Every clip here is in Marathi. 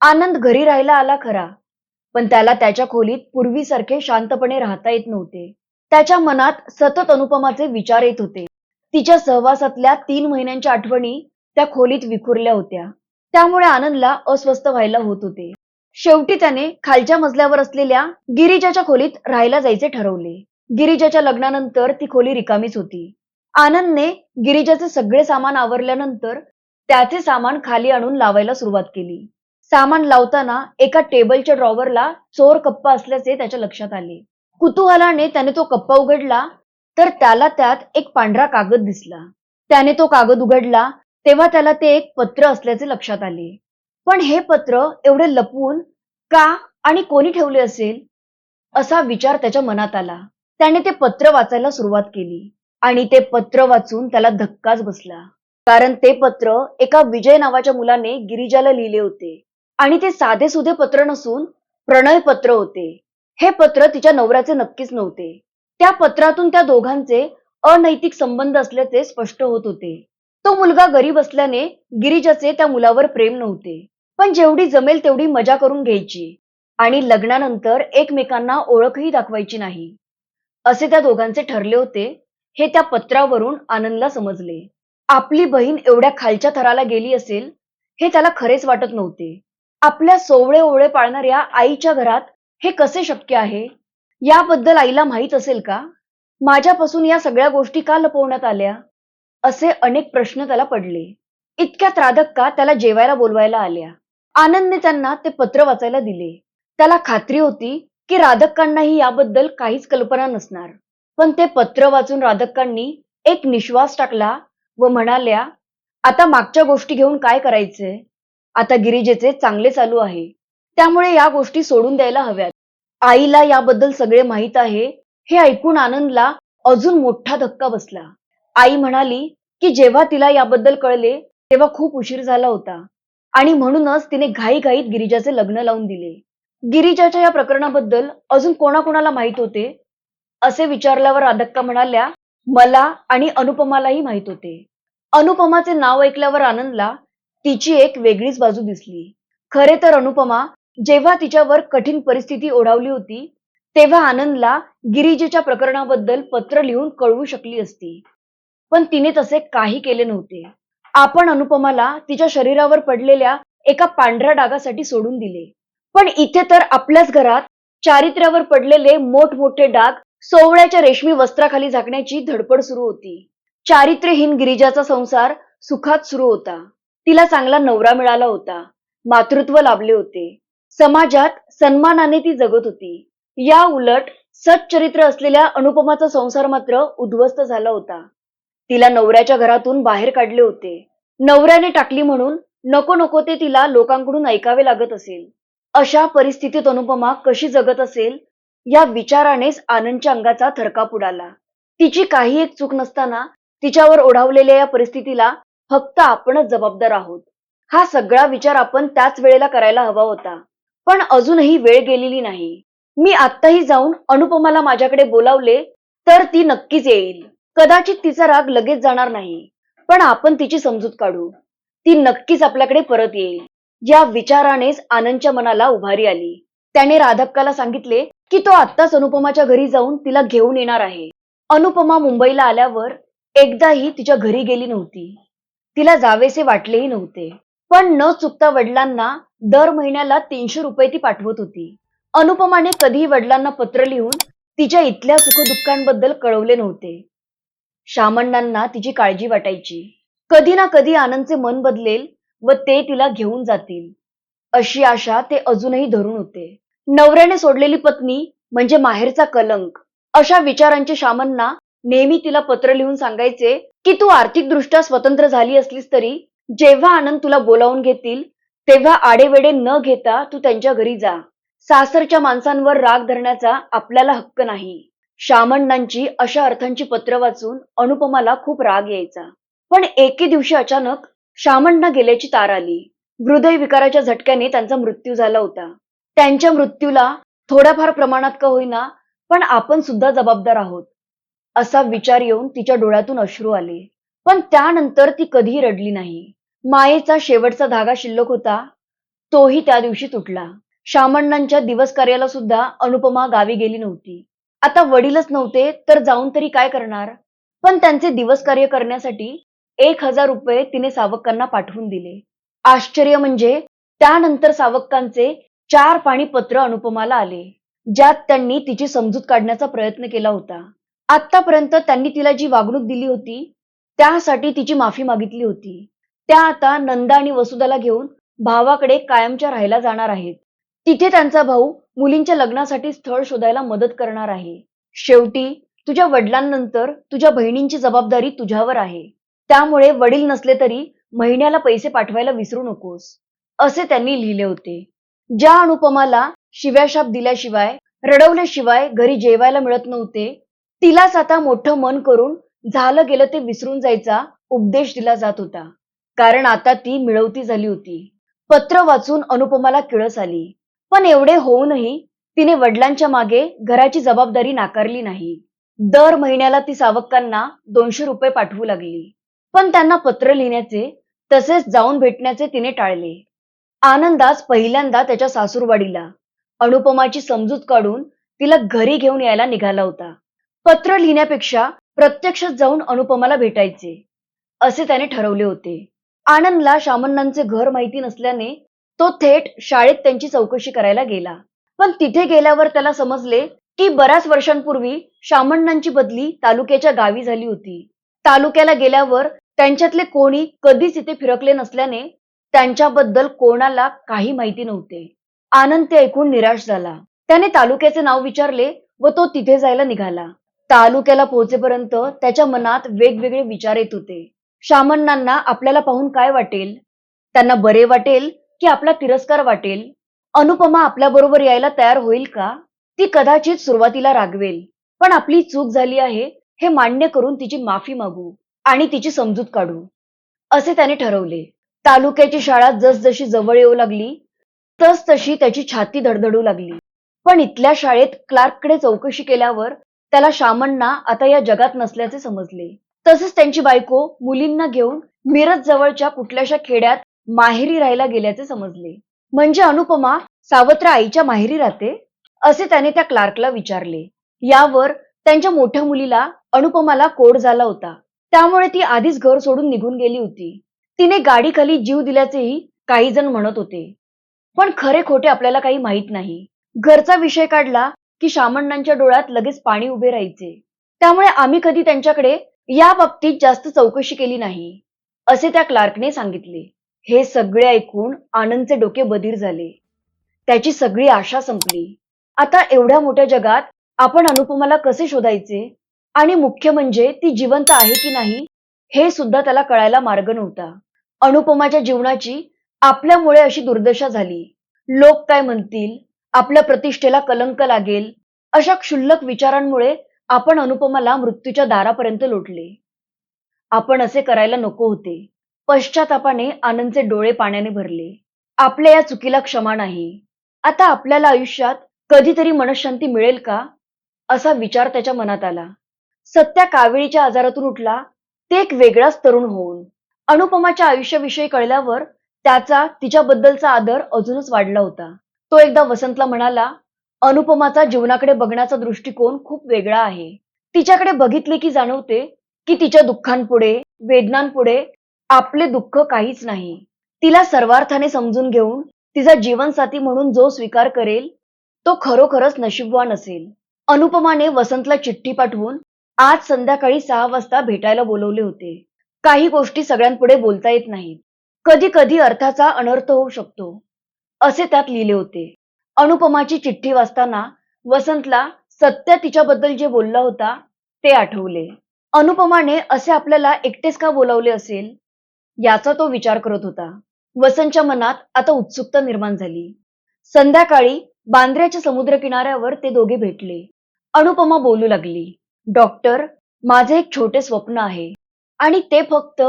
आनंद घरी राहायला आला खरा पण त्याला त्याच्या खोलीत पूर्वीसारखे शांतपणे राहता येत नव्हते. त्याच्या मनात सतत अनुपमाचे विचार येत होते. तिच्या सहवासातल्या तीन महिन्यांच्या आठवणी त्या खोलीत विखुरल्या होत्या. त्यामुळे आनंदला अस्वस्थ व्हायला होत होते. शेवटी त्याने खालच्या मजल्यावर असलेल्या गिरिजाच्या खोलीत राहायला जायचे ठरवले. गिरिजाच्या लग्नानंतर ती खोली रिकामीच होती. आनंदने गिरिजाचे सगळे सामान आवरल्यानंतर त्याचे सामान खाली आणून लावायला सुरुवात केली. सामान लावताना एका टेबलच्या ड्रॉवरला चोर कप्पा असल्याचे त्याच्या लक्षात आले. कुतूहलाने त्याने तो कप्पा उघडला तर त्याला त्यात एक पांढरा कागद दिसला. त्याने तो कागद उघडला तेव्हा त्याला ते एक पत्र असल्याचे लक्षात आले. पण हे पत्र एवढे लपवून का आणि कोणी ठेवले असेल? असा विचार त्याच्या मनात आला. त्याने ते पत्र वाचायला सुरुवात केली आणि ते पत्र वाचून त्याला धक्काच बसला. कारण ते पत्र एका विजय नावाच्या मुलाने गिरिजाला लिहिले होते. आणि ते साधे सुधे पत्र नसून प्रणय पत्र होते. हे पत्र तिच्या नवऱ्याचे नक्कीच नव्हते. त्या पत्रातून त्या दोघांचे अनैतिक संबंध असल्याचे स्पष्ट होत होते. तो मुलगा गरीब असल्याने गिरिजाचे त्या मुलावर प्रेम नव्हते. पण जेवढी जमेल तेवढी मजा करून घ्यायची. आणि लग्नानंतर एकमेकांना ओळखही दाखवायची नाही. असे त्या दोघांचे ठरले होते. हे त्या पत्रावरून आनंदला समजले. आपली बहीण एवढ्या खालच्या थराला गेली असेल हे त्याला खरेच वाटत नव्हते. आपल्या सोवळे ओवळे पाळणाऱ्या आईच्या घरात हे कसे शक्य आहे? याबद्दल आईला माहीत असेल का? माझ्यापासून या सगळ्या गोष्टी का लपवण्यात आल्या? असे अनेक प्रश्न त्याला पडले. इतक्या राधक्का त्याला जेवायला बोलवायला आल्या? आनंदने त्यांना ते पत्र वाचायला दिले. त्याला खात्री होती की राधक्कांनाही याबद्दल काहीच कल्पना नसणार. पण ते पत्र वाचून राधक्कांनी एक निश्वास टाकला व म्हणाल्या आता मागच्या गोष्टी घेऊन काय करायचे आता गिरिजेचे चांगले चालू आहे. त्यामुळे या गोष्टी सोडून द्यायला हव्यात. आईला याबद्दल सगळे माहीत आहे. हे ऐकून आनंदला अजून मोठा धक्का बसला. आई म्हणाली की जेव्हा तिला याबद्दल कळले तेव्हा खूप उशीर झाला होता. आणि म्हणूनच तिने घाईघाईत गिरिजाचे लग्न लावून दिले. गिरिजाच्या या प्रकरणाबद्दल अजून कोणाकोणाला माहीत होते? असे विचारल्यावर राधक्का म्हणाल्या मला आणि अनुपमालाही माहीत होते. अनुपमाचे नाव ऐकल्यावर आनंदला तिची एक वेगळीच बाजू दिसली. खरे तर अनुपमा जेव्हा तिच्यावर कठीण परिस्थिती ओढावली होती तेव्हा आनंदला गिरीजेच्या प्रकरणाबद्दल पत्र लिहून कळवू शकली असती. पण तिने तसे काही केले नव्हते. आपण अनुपमाला तिच्या शरीरावर पडलेल्या एका पांढऱ्या डागासाठी सोडून दिले. पण इथे तर आपल्याच घरात चारित्र्यावर पडलेले मोठमोठे डाग सोवळ्याच्या रेशमी वस्त्राखाली झाकण्याची धडपड सुरू होती. चारित्र्यहीन गिरिजाचा संसार सुखात सुरू होता. तिला चांगला नवरा मिळाला होता. मातृत्व लाभले होते. समाजात सन्मानाने ती जगत होती. या उलट सच्चरित्र असलेल्या अनुपमाचा संसार मात्र उद्ध्वस्त झाला होता. तिला नवऱ्याच्या घरातून बाहेर काढले होते. नवऱ्याने टाकली म्हणून नको नको ते तिला लोकांकडून ऐकावे लागत असेल. अशा परिस्थितीत अनुपमा कशी जगत असेल? या विचारानेच आनंदच्या अंगाचा थरकाप उडाला. तिची काही एक चूक नसताना तिच्यावर ओढावलेल्या या परिस्थितीला फक्त आपणच जबाबदार आहोत. हा सगळा विचार आपण त्याच वेळेला करायला हवा होता. पण अजूनही वेळ गेलेली नाही. मी आत्ताही जाऊन अनुपमाला माझ्याकडे बोलावले तर ती नक्कीच येईल. कदाचित तिचा राग लगेच जाणार नाही. पण आपण तिची समजूत काढू. ती नक्कीच आपल्याकडे परत येईल. या विचारानेच आनंदच्या मनाला उभारी आली. त्याने राधक्काला सांगितले की तो आत्ताच अनुपमाच्या घरी जाऊन तिला घेऊन येणार आहे. अनुपमा मुंबईला आल्यावर एकदाही तिच्या घरी गेली नव्हती. तिला जावेसे वाटलेही नव्हते. पण न चुकता वडिलांना दर महिन्याला तीनशे रुपये ती पाठवत होती. अनुपमाने कधीही वडिलांना पत्र लिहून तिच्या इथल्या सुखदुःखांबद्दल कळवले नव्हते. शामण्णांना तिची काळजी वाटायची. कधी ना कधी आनंदचे मन बदलेल व ते तिला घेऊन जातील. अशी आशा ते अजूनही धरून होते. नवऱ्याने सोडलेली पत्नी म्हणजे माहेरचा कलंक. अशा विचारांचे शामण्णा नेहमी तिला पत्र लिहून सांगायचे की तू आर्थिकदृष्ट्या स्वतंत्र झाली असलीस तरी जेव्हा आनंद तुला बोलावून घेतील तेव्हा आडेवेडे न घेता तू त्यांच्या घरी जा. सासरच्या माणसांवर राग धरण्याचा आपल्याला हक्क नाही. शामण्णांची अशा अर्थांची पत्र वाचून अनुपमाला खूप राग यायचा. पण एके दिवशी अचानक शामण्णा गेल्याची तार आली. हृदय विकाराच्या झटक्याने त्यांचा मृत्यू झाला होता. त्यांच्या मृत्यूला थोड्याफार प्रमाणात का होईना पण आपण सुद्धा जबाबदार आहोत. असा विचार येऊन तिच्या डोळ्यातून अश्रू आले. पण त्यानंतर ती कधीही रडली नाही. मायेचा शेवटचा धागा शिल्लक होता तोही त्या दिवशी तुटला. शामण्णांच्या दिवस कार्याला सुद्धा अनुपमा गावी गेली नव्हती. आता वडीलच नव्हते तर जाऊन तरी काय करणार? पण त्यांचे दिवस कार्य करण्यासाठी एक हजार रुपये तिने सावकांना पाठवून दिले. आश्चर्य म्हणजे त्यानंतर सावकांचे चार पाणी पत्र अनुपमाला आले ज्यात त्यांनी तिची समजूत काढण्याचा प्रयत्न केला होता. आतापर्यंत त्यांनी तिला जी वागणूक दिली होती त्यासाठी तिची माफी मागितली होती. त्या आता नंदा आणि वसुदाला घेऊन भावाकडे कायमच्या राहायला जाणार आहेत. तिथे त्यांचा भाऊ मुलींच्या लग्नासाठी स्थळ शोधायला मदत करणार आहे. शेवटी तुझ्या वडिलांनंतर तुझ्या बहिणींची जबाबदारी तुझ्यावर आहे. त्यामुळे वडील नसले तरी महिन्याला पैसे पाठवायला विसरू नकोस असे त्यांनी लिहिले होते. ज्या अनुपमाला शिव्याशाप दिल्याशिवाय रडवल्याशिवाय घरी जेवायला मिळत नव्हते तिलाच आता मोठं मन करून झालं गेलं ते विसरून जायचा उपदेश दिला जात होता. कारण आता ती मिळवती झाली होती. पत्र वाचून अनुपमाला किळस आली. पण एवढे होऊनही तिने वडिलांच्या मागे घराची जबाबदारी नाकारली नाही. दर महिन्याला ती सावकांना दोनशे रुपये पाठवू लागली. पण त्यांना पत्र लिहिण्याचे तसेच जाऊन भेटण्याचे तिने टाळले. आनंदास पहिल्यांदा त्याच्या सासूरवाडीला. अनुपमाची समजूत काढून तिला घरी घेऊन यायला निघाला होता. पत्र लिहिण्यापेक्षा प्रत्यक्षात जाऊन अनुपमाला भेटायचे असे त्याने ठरवले होते. आनंदला शामण्णांचे घर माहिती नसल्याने तो थेट शाळेत त्यांची चौकशी करायला गेला. पण तिथे गेल्यावर त्याला समजले की बऱ्याच वर्षांपूर्वी शामण्णांची बदली तालुक्याच्या गावी झाली होती. तालुक्याला गेल्यावर त्यांच्यातले कोणी कधीच इथे फिरकले नसल्याने त्यांच्याबद्दल कोणाला काही माहिती नव्हते. आनंद ते ऐकून निराश झाला. त्याने तालुक्याचे नाव विचारले व तो तिथे जायला निघाला. तालुक्याला पोहोचेपर्यंत त्याच्या मनात वेगवेगळे विचार येत होते. शामण्णांना आपल्याला पाहून काय वाटेल? त्यांना बरे वाटेल की आपला तिरस्कार वाटेल? अनुपमा आपल्या बरोबर यायला तयार होईल का? ती कदाचित सुरुवातीला रागवेल पण आपली चूक झाली आहे हे मान्य करून तिची माफी मागू आणि तिची समजूत काढू. असे त्याने ठरवले. तालुक्याची शाळा जसजशी जवळ येऊ लागली तस तशी त्याची छाती धडधडू लागली. पण इथल्या शाळेत क्लार्ककडे चौकशी केल्यावर त्याला शामण्णा आता या जगात नसल्याचे समजले. तसेच त्यांची बायको मुलींना घेऊन मिरज जवळच्या कुठल्याशा खेड्यात माहेरी राहायला गेल्याचे समजले. म्हणजे अनुपमा सावत्र आईच्या माहेरी राहते? असे त्याने त्या क्लार्कला विचारले. यावर त्यांच्या मोठ्या मुलीला अनुपमाला कोड झाला होता. त्यामुळे ती आधीच घर सोडून निघून गेली होती. तिने गाडीखाली जीव दिल्याचेही काही जण म्हणत होते. पण खरे खोटे आपल्याला काही माहीत नाही. घरचा विषय काढला की शामण्णांच्या डोळ्यात लगेच पाणी उभे राहायचे. त्यामुळे आम्ही कधी त्यांच्याकडे या बाबतीत जास्त चौकशी केली नाही असे त्या क्लार्कने सांगितले. हे सगळे ऐकून आनंदचे डोके बधीर झाले. त्याची सगळी आशा संपली. आता एवढ्या मोठ्या जगात आपण अनुपमाला कसे शोधायचे? आणि मुख्य म्हणजे ती जिवंत आहे की नाही हे सुद्धा त्याला कळायला मार्ग नव्हता. अनुपमाच्या जीवनाची आपल्यामुळे अशी दुर्दशा झाली. लोक काय म्हणतील? आपल्या प्रतिष्ठेला कलंक लागेल. अशा क्षुल्लक विचारांमुळे आपण अनुपमाला मृत्यूच्या दारापर्यंत लोटले. आपण असे करायला नको होते. पश्चातापाने आनंदचे डोळे पाण्याने भरले. आपल्या या चुकीला क्षमा नाही. आता आपल्याला आयुष्यात कधीतरी मनशांती मिळेल का? असा विचार त्याच्या मनात आला. सत्या कावेळीच्या आजारातून उठला. ते एक वेगळाच तरुण होऊन. अनुपमाच्या आयुष्याविषयी कळल्यावर त्याचा तिच्याबद्दलचा आदर अजूनच वाढला होता. तो एकदा वसंतला म्हणाला अनुपमाचा जीवनाकडे बघण्याचा दृष्टिकोन खूप वेगळा आहे. तिच्याकडे बघितले की जाणवते की तिच्या दुःखांपुढे वेदनांपुढे आपले दुःख काहीच नाही. तिला सर्वार्थाने समजून घेऊन तिचा जीवनसाथी म्हणून जो स्वीकार करेल तो खरोखरच नशीबवान असेल. अनुपमाने वसंतला चिठ्ठी पाठवून आज संध्याकाळी सहा वाजता भेटायला बोलवले होते. काही गोष्टी सगळ्यांपुढे बोलता येत नाहीत. कधी कधी अर्थाचा अनर्थ होऊ शकतो. असे त्यात लिहिले होते. अनुपमाची चिठ्ठी वाचताना वसंतला सत्य तिच्याबद्दल जे बोलला होता ते आठवले. अनुपमाने असे आपल्याला एकटेच का बोलावले असेल? याचा तो विचार करत होता. वसंतच्या मनात आता उत्सुकता निर्माण झाली. संध्याकाळी बांद्र्याच्या समुद्र किनाऱ्यावर ते दोघे भेटले. अनुपमा बोलू लागली डॉक्टर माझे एक छोटे स्वप्न आहे आणि ते फक्त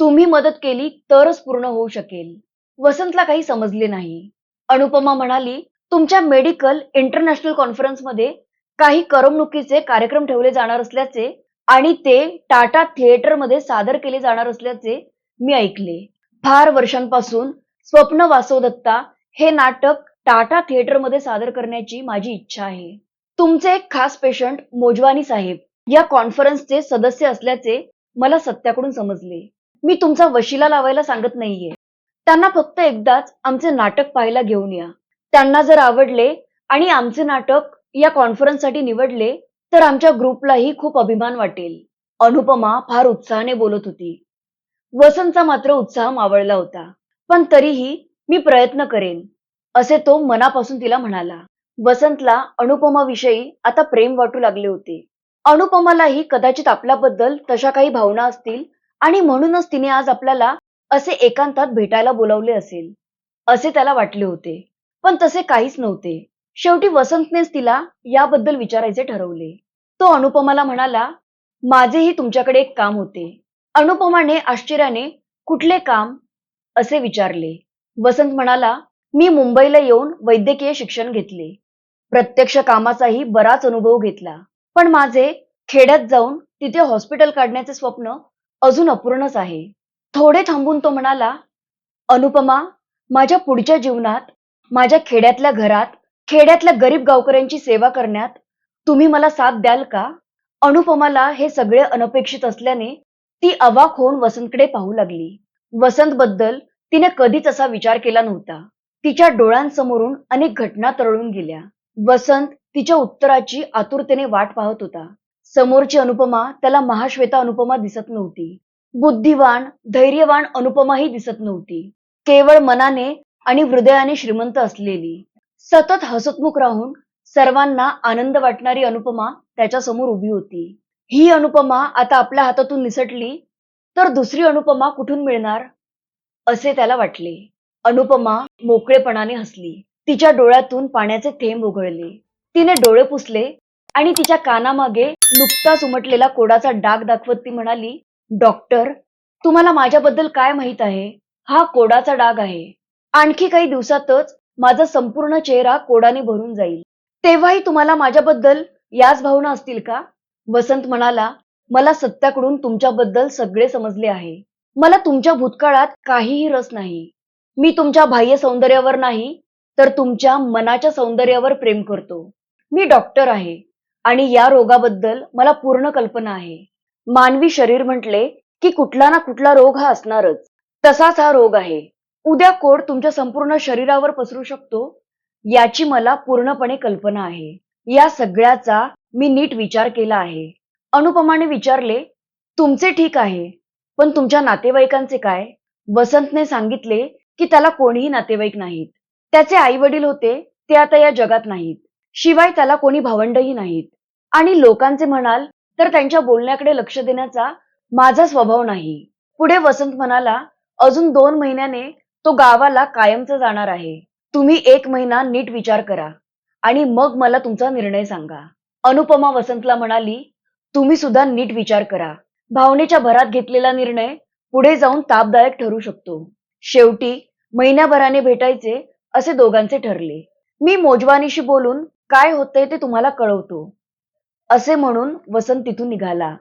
तुम्ही मदत केली तरच पूर्ण होऊ शकेल. वसंतला काही समजले नाही. अनुपमा म्हणाली तुमच्या मेडिकल इंटरनॅशनल कॉन्फरन्समध्ये काही करमणुकीचे कार्यक्रम ठेवले जाणार असल्याचे आणि ते टाटा थिएटरमध्ये सादर केले जाणार असल्याचे मी ऐकले. फार वर्षांपासून स्वप्न वासवदत्ता हे नाटक टाटा थिएटरमध्ये सादर करण्याची माझी इच्छा आहे. तुमचे एक खास पेशंट मोजवानी साहेब या कॉन्फरन्सचे सदस्य असल्याचे मला सत्याकडून समजले. मी तुमचा वशिला लावायला सांगत नाहीये. त्यांना फक्त एकदाच आमचे नाटक पाहायला घेऊन या. त्यांना जर आवडले आणि आमचे नाटक या कॉन्फरन्ससाठी निवडले तर आमच्या ग्रुपलाही खूप अभिमान वाटेल. अनुपमा फार उत्साहाने बोलत होती. वसंतचा मात्र उत्साह मावळला होता. पण तरीही मी प्रयत्न करेन असे तो मनापासून तिला म्हणाला. वसंतला अनुपमाविषयी आता प्रेम वाटू लागले होते. अनुपमालाही कदाचित आपल्याबद्दल तशा काही भावना असतील आणि म्हणूनच तिने आज आपल्याला असे एकांतात भेटायला बोलावले असेल असे त्याला वाटले होते. पण तसे काहीच नव्हते. शेवटी वसंतनेच तिला याबद्दल विचारायचे ठरवले. तो अनुपमाला म्हणाला माझेही तुमच्याकडे एक काम होते. अनुपमाने आश्चर्याने कुठले काम? असे विचारले. वसंत म्हणाला मी मुंबईला येऊन वैद्यकीय शिक्षण घेतले. प्रत्यक्ष कामाचाही बराच अनुभव घेतला. पण माझे खेड्यात जाऊन तिथे हॉस्पिटल काढण्याचे स्वप्न अजून अपूर्णच आहे. थोडे थांबून तो म्हणाला अनुपमा माझ्या पुढच्या जीवनात माझ्या खेड्यातल्या घरात खेड्यातल्या गरीब गावकऱ्यांची सेवा करण्यात तुम्ही मला साथ द्याल का? अनुपमाला हे सगळे अनपेक्षित असल्याने ती अवाक होऊन वसंतकडे पाहू लागली. वसंत बद्दल तिने कधीच असा विचार केला नव्हता. तिच्या डोळ्यांसमोरून अनेक घटना तरळून गेल्या. वसंत तिच्या उत्तराची आतुरतेने वाट पाहत होता. समोरची अनुपमा त्याला महाश्वेता अनुपमा दिसत नव्हती. बुद्धिवान धैर्यवान अनुपमाही दिसत नव्हती. केवळ मनाने आणि हृदयाने श्रीमंत असलेली. सतत हसतमुख राहून सर्वांना आनंद वाटणारी अनुपमा त्याच्यासमोर उभी होती. ही अनुपमा आता आपल्या हातातून निसटली तर दुसरी अनुपमा कुठून मिळणार? असे त्याला वाटले. अनुपमा मोकळेपणाने हसली. तिच्या डोळ्यातून पाण्याचे थेंब उघळले. तिने डोळे पुसले आणि तिच्या कानामागे नुकताच उमटलेला कोडाचा डाग दाखवत ती म्हणाली डॉक्टर तुम्हाला माझ्याबद्दल काय माहीत आहे? हा कोडाचा डाग आहे. आणखी काही दिवसातच माझा संपूर्ण चेहरा कोडाने भरून जाईल. तेव्हाही तुम्हाला माझ्याबद्दल याच भावना असतील का? वसंत म्हणाला मला सत्याकडून तुमच्याबद्दल सगळे समजले आहे. मला तुमच्या भूतकाळात काहीही रस नाही. मी तुमच्या बाह्य सौंदर्यावर नाही तर तुमच्या मनाच्या सौंदर्यावर प्रेम करतो. मी डॉक्टर आहे आणि या रोगाबद्दल मला पूर्ण कल्पना आहे. मानवी शरीर म्हटले की कुठला ना कुठला रोग हा असणारच. तसाच हा रोग आहे. उद्या कोड तुमच्या संपूर्ण शरीरावर पसरू शकतो याची मला पूर्णपणे कल्पना आहे. या सगळ्याचा मी नीट विचार केला आहे. अनुपमाने विचारले तुमचे ठीक आहे पण तुमच्या नातेवाईकांचे काय? वसंतने सांगितले की त्याला कोणीही नातेवाईक नाहीत. त्याचे आई वडील होते ते आता या जगात नाहीत. शिवाय त्याला कोणी भावंडही नाहीत. आणि लोकांचे म्हणाल तर त्यांच्या बोलण्याकडे लक्ष देण्याचा माझा स्वभाव नाही. पुढे वसंत म्हणाला अजून दोन महिन्याने तो गावाला कायमचा जाणार आहे. तुम्ही एक महिना नीट विचार करा आणि मग मला तुमचा निर्णय सांगा. अनुपमा वसंतला म्हणाली तुम्ही सुद्धा नीट विचार करा. भावनेच्या भरात घेतलेला निर्णय पुढे जाऊन तापदायक ठरू शकतो. शेवटी महिन्याभराने भेटायचे असे दोघांचे ठरले. मी मोजवानीशी बोलून काय होतंय ते तुम्हाला कळवतो. असे म्हणून वसंत तिथून निघाला.